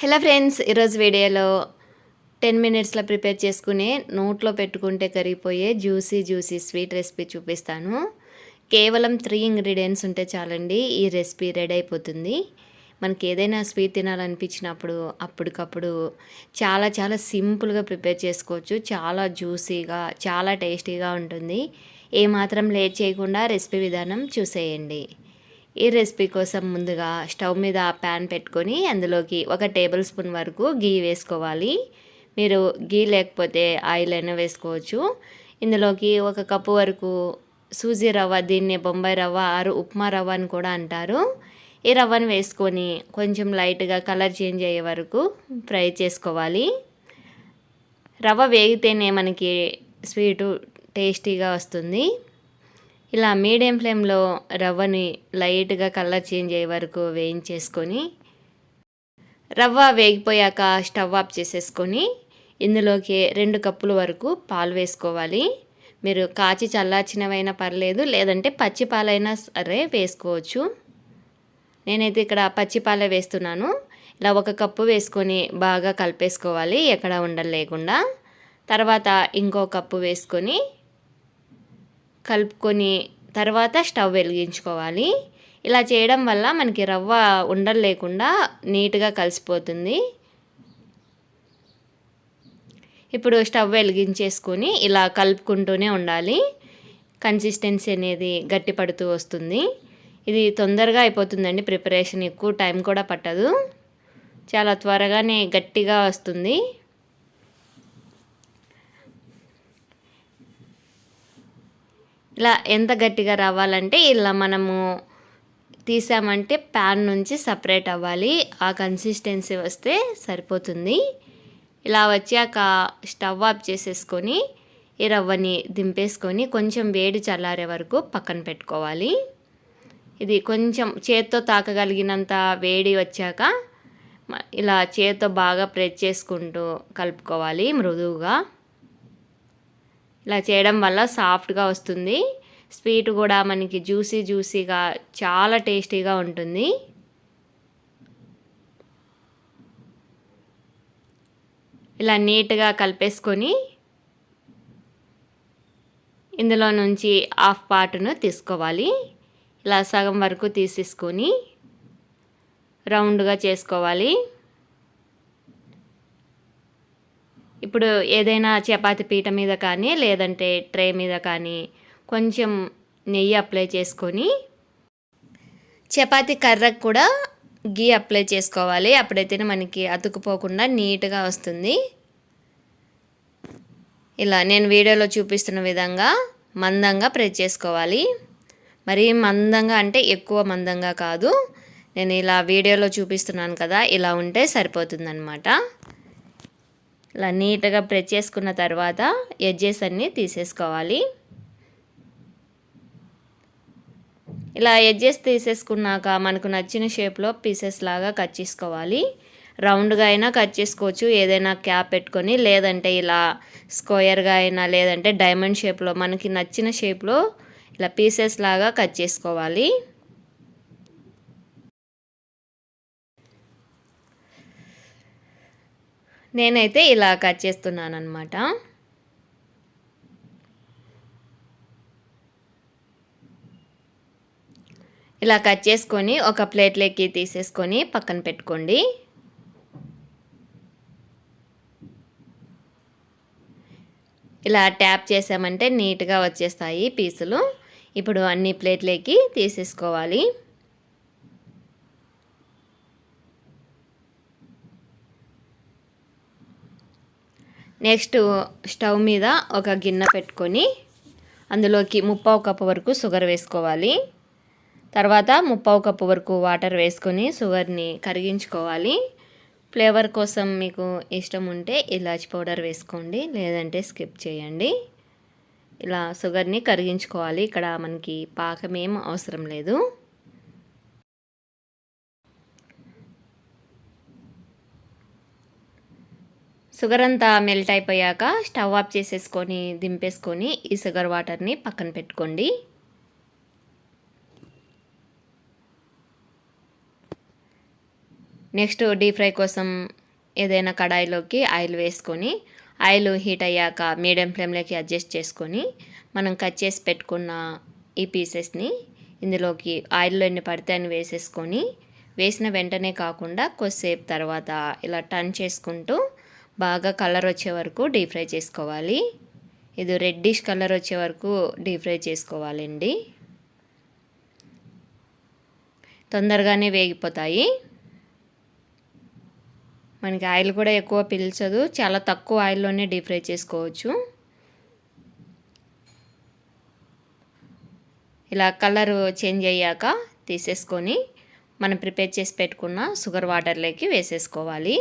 Hello friends ఈరోజు వీడియోలో ten మినిట్స్లో ప్రిపేర్ చేసుకునే నోట్లో పెట్టుకుంటే కరిగిపోయే జ్యూసీ జ్యూసీ స్వీట్ రెసిపీ చూపిస్తాను. కేవలం త్రీ ఇంగ్రీడియంట్స్ ఉంటే చాలండి ఈ రెసిపీ రెడీ అయిపోతుంది. మనకి ఏదైనా స్వీట్ తినాలనిపించినప్పుడు అప్పటికప్పుడు చాలా చాలా సింపుల్గా ప్రిపేర్ చేసుకోవచ్చు. చాలా జ్యూసీగా చాలా టేస్టీగా ఉంటుంది. ఏమాత్రం లేట్ చేయకుండా రెసిపీ విధానం చూసేయండి. ఈ రెసిపీ కోసం ముందుగా స్టవ్ మీద ప్యాన్ పెట్టుకొని అందులోకి ఒక టేబుల్ స్పూన్ వరకు గీ వేసుకోవాలి. మీరు గీ లేకపోతే ఆయిల్ అయినా వేసుకోవచ్చు. ఇందులోకి ఒక కప్పు వరకు సూజీ రవ్వ దీన్ని బొంబాయి రవ్వ ఆరు ఉప్మా రవ్వ అని కూడా అంటారు. ఈ రవ్వను వేసుకొని కొంచెం లైట్గా కలర్ చేంజ్ అయ్యే వరకు ఫ్రై చేసుకోవాలి. రవ్వ వేగితేనే మనకి స్వీటు టేస్టీగా వస్తుంది. ఇలా మీడియం ఫ్లేమ్లో రవ్వని లైట్గా కలర్ చేంజ్ అయ్యే వరకు వేయించేసుకొని రవ్వ వేగిపోయాక స్టవ్ ఆఫ్ చేసేసుకొని ఇందులోకి రెండు కప్పుల వరకు పాలు వేసుకోవాలి. మీరు కాచి చల్లార్చినవైనా పర్లేదు లేదంటే పచ్చి పాలైనా సరే వేసుకోవచ్చు. నేనైతే ఇక్కడ పచ్చి పాలే వేస్తున్నాను. ఇలా ఒక కప్పు వేసుకొని బాగా కలిపేసుకోవాలి ఎక్కడ ఉండలు లేకుండా తర్వాత ఇంకో కప్పు వేసుకొని కలుపుకొని తర్వాత స్టవ్ వెలిగించుకోవాలి. ఇలా చేయడం వల్ల మనకి రవ్వ ఉండలు లేకుండా నీట్గా కలిసిపోతుంది. ఇప్పుడు స్టవ్ వెలిగించేసుకొని ఇలా కలుపుకుంటూనే ఉండాలి. కన్సిస్టెన్సీ అనేది గట్టి పడుతూ వస్తుంది. ఇది తొందరగా అయిపోతుందండి ప్రిపరేషన్ ఎక్కువ టైం కూడా పట్టదు. చాలా త్వరగానే గట్టిగా వస్తుంది. ఇలా ఎంత గట్టిగా రావాలంటే ఇలా మనము తీసామంటే ప్యాన్ నుంచి సపరేట్ అవ్వాలి. ఆ కన్సిస్టెన్సీ వస్తే సరిపోతుంది. ఇలా వచ్చాక స్టవ్ ఆఫ్ చేసేసుకొని ఈ రవ్వని దింపేసుకొని కొంచెం వేడి చల్లారే వరకు పక్కన పెట్టుకోవాలి. ఇది కొంచెం చేత్తో తాకగలిగినంత వేడి వచ్చాక ఇలా చేత్తో బాగా ప్రెస్ చేసుకుంటూ కలుపుకోవాలి మృదువుగా. ఇలా చేయడం వల్ల సాఫ్ట్గా వస్తుంది. స్వీట్ కూడా మనకి జ్యూసీ జ్యూసీగా చాలా టేస్టీగా ఉంటుంది. ఇలా నీట్గా కలిపేసుకొని ఇందులో నుంచి హాఫ్ పార్ట్ను తీసుకోవాలి. ఇలా సగం వరకు తీసేసుకొని రౌండ్గా చేసుకోవాలి. ఇప్పుడు ఏదైనా చపాతి పీట మీద కానీ లేదంటే ట్రే మీద కానీ కొంచెం నెయ్యి అప్లై చేసుకొని చపాతి కర్రకు కూడా గీ అప్లై చేసుకోవాలి. అప్పుడైతేనే మనకి అతుకుపోకుండా నీట్గా వస్తుంది. ఇలా నేను వీడియోలో చూపిస్తున్న విధంగా మందంగా ప్రెస్ చేసుకోవాలి. మరి మందంగా అంటే ఎక్కువ మందంగా కాదు. నేను ఇలా వీడియోలో చూపిస్తున్నాను కదా ఇలా ఉంటే సరిపోతుందన్నమాట. ఇలా నీట్గా ప్రెస్ చేసుకున్న తర్వాత ఎడ్జెస్ అన్నీ తీసేసుకోవాలి. ఇలా ఎడ్జెస్ తీసేసుకున్నాక మనకు నచ్చిన షేప్లో పీసెస్ లాగా కట్ చేసుకోవాలి. రౌండ్గా అయినా కట్ చేసుకోవచ్చు ఏదైనా క్యాప్ పెట్టుకొని లేదంటే ఇలా స్క్వేర్గా అయినా లేదంటే డైమండ్ షేప్లో మనకి నచ్చిన షేప్లో ఇలా పీసెస్ లాగా కట్ చేసుకోవాలి. నేనైతే ఇలా కట్ చేస్తున్నాను అనమాట ఇలా కట్ చేసుకొని ఒక ప్లేట్లోకి తీసేసుకొని పక్కన పెట్టుకోండి. ఇలా ట్యాప్ చేసామంటే నీట్గా వచ్చేస్తాయి పీసులు. ఇప్పుడు అన్ని ప్లేట్లోకి తీసేసుకోవాలి. నెక్స్ట్ స్టవ్ మీద ఒక గిన్నె పెట్టుకొని అందులోకి ముప్పావు కప్పు వరకు షుగర్ వేసుకోవాలి. తర్వాత ముప్పావు కప్పు వరకు వాటర్ వేసుకొని షుగర్ని కరిగించుకోవాలి. ఫ్లేవర్ కోసం మీకు ఇష్టం ఉంటే ఇలాచి పౌడర్ వేసుకోండి లేదంటే స్కిప్ చేయండి. ఇలా షుగర్ని కరిగించుకోవాలి. ఇక్కడ మనకి పాకం ఏం అవసరం లేదు. షుగర్ అంతా మెల్ట్ అయిపోయాక స్టవ్ ఆఫ్ చేసేసుకొని దింపేసుకొని ఈ షుగర్ వాటర్ని పక్కన పెట్టుకోండి. నెక్స్ట్ డీప్ ఫ్రై కోసం ఏదైనా కడాయిలోకి ఆయిల్ వేసుకొని ఆయిల్ హీట్ అయ్యాక మీడియం ఫ్లేమ్లోకి అడ్జస్ట్ చేసుకొని మనం కట్ చేసి పెట్టుకున్న ఈ పీసెస్ని ఇందులోకి ఆయిల్లో ఎన్ని పడితే అని వేసేసుకొని వేసిన వెంటనే కాకుండా కొద్దిసేపు తర్వాత ఇలా టర్న్ చేసుకుంటూ బాగా కలర్ వచ్చే వరకు డీప్ ఫ్రై చేసుకోవాలి. ఇది రెడ్డిష్ కలర్ వచ్చే వరకు డీప్ ఫ్రై చేసుకోవాలండి. తొందరగానే వేగిపోతాయి. మనకి ఆయిల్ కూడా ఎక్కువ పీల్చదు. చాలా తక్కువ ఆయిల్లోనే డీప్ ఫ్రై చేసుకోవచ్చు. ఇలా కలర్ చేంజ్ అయ్యాక తీసేసుకొని మనం ప్రిపేర్ చేసి పెట్టుకున్న షుగర్ వాటర్లోకి వేసేసుకోవాలి.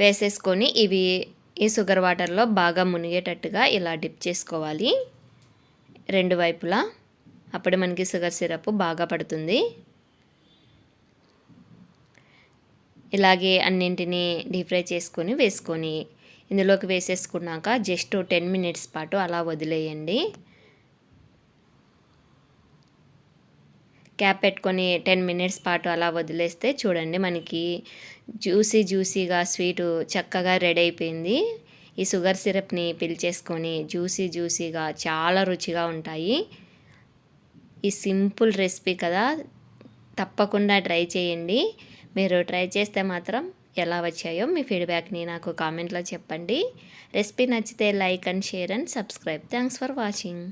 వేసేసుకొని ఇవి ఈ షుగర్ వాటర్లో బాగా మునిగేటట్టుగా ఇలా డిప్ చేసుకోవాలి. రెండు వైపులా. అప్పుడు మనకి షుగర్ సిరప్ బాగా పడుతుంది. ఇలాగే అన్నింటినీ డీప్ ఫ్రై చేసుకొని వేసుకొని ఇందులోకి వేసేసుకున్నాక జస్ట్ టెన్ మినిట్స్ పాటు అలా వదిలేయండి. క్యాప్ పెట్టుకొని టెన్ మినిట్స్ పాటు అలా వదిలేస్తే చూడండి మనకి జ్యూసీ జ్యూసీగా స్వీటు చక్కగా రెడీ అయిపోయింది. ఈ షుగర్ సిరప్ని పిలిచేసుకొని జ్యూసీ జ్యూసీగా చాలా రుచిగా ఉంటాయి. ఈ సింపుల్ రెసిపీ కదా. తప్పకుండా ట్రై చేయండి. మీరు ట్రై చేస్తే మాత్రం ఎలా వచ్చాయో మీ ఫీడ్బ్యాక్ని నాకు కామెంట్లో చెప్పండి. రెసిపీ నచ్చితే like and share and subscribe. Thanks for watching.